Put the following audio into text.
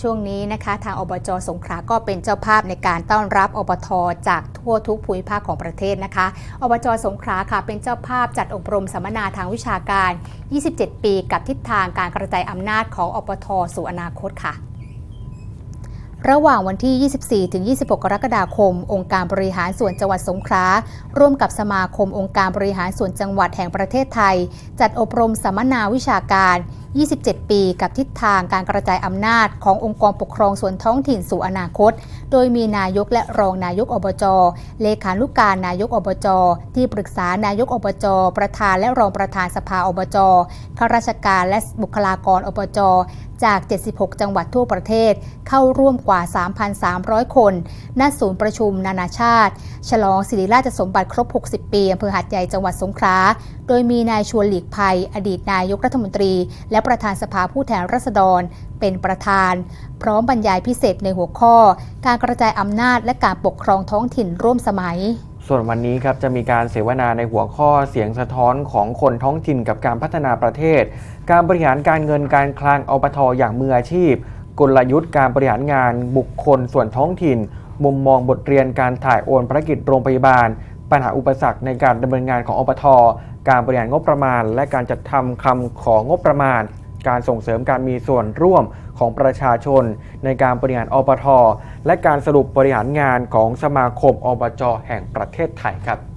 ช่วงนี้นะคะทางอบจสงขลาก็เป็นเจ้าภาพในการต้อนรับอบทจากทั่วทุกภูมิภาคของประเทศนะคะ อบจสงขลาค่ะเป็นเจ้าภาพจัดอบรมสัมมนาทางวิชาการ 27 ปีกับทิศทางการกระจายอำนาจของอบทสู่อนาคตค่ะระหว่างวันที่ 24 ถึง 26 กรกฎาคม องค์การบริหารส่วนจังหวัดสงขลา ร่วมกับสมาคมองค์การบริหารส่วนจังหวัดแห่งประเทศไทย จัดอบรมสัมมนาวิชาการ 27 ปีกับทิศทางการกระจายอำนาจขององค์กรปกครองส่วนท้องถิ่นสู่อนาคต โดยมีนายกและรองนายกอบจ เลขานุการนายกอบจ ที่ปรึกษานายกอบจ ประธานและรองประธานสภาอบจข้าราชการและบุคลากรอบจ จาก 76 จังหวัดทั่วประเทศ เข้าร่วมกว่า 3,300 คน ณ ศูนย์ประชุมนานาชาติ ฉลองศิริราชสมบัติครบ 60 ปีอำเภอหัดใหญ่จังหวัดสงขลา โดยมีนายชวนหลีกภัย อดีตนายกรัฐมนตรี และประธานสภาผู้แทนราษฎร เป็นประธาน พร้อมบรรยายพิเศษในหัวข้อ การกระจายอำนาจและการปกครองท้องถิ่นร่วมสมัย ส่วนวันนี้ครับจะมีการเสวนาในหัวข้อเสียงสะท้อนของคนท้องถิ่นกับการพัฒนาประเทศ การบริหารการเงินการคลังอบทอย่างมืออาชีพ กลยุทธ์การบริหารงานบุคคลส่วนท้องถิ่น มุมมองบทเรียนการถ่ายโอนภารกิจโรงพยาบาล ปัญหาอุปสรรคในการดำเนินงานของอบทการบริหารงบประมาณ และการจัดทำคำของงบประมาณ การส่งเสริมการมีส่วนร่วมของประชาชน ในการบริหารอบทและการสรุปบริหารงานของสมาคมอบจแห่งประเทศไทยครับ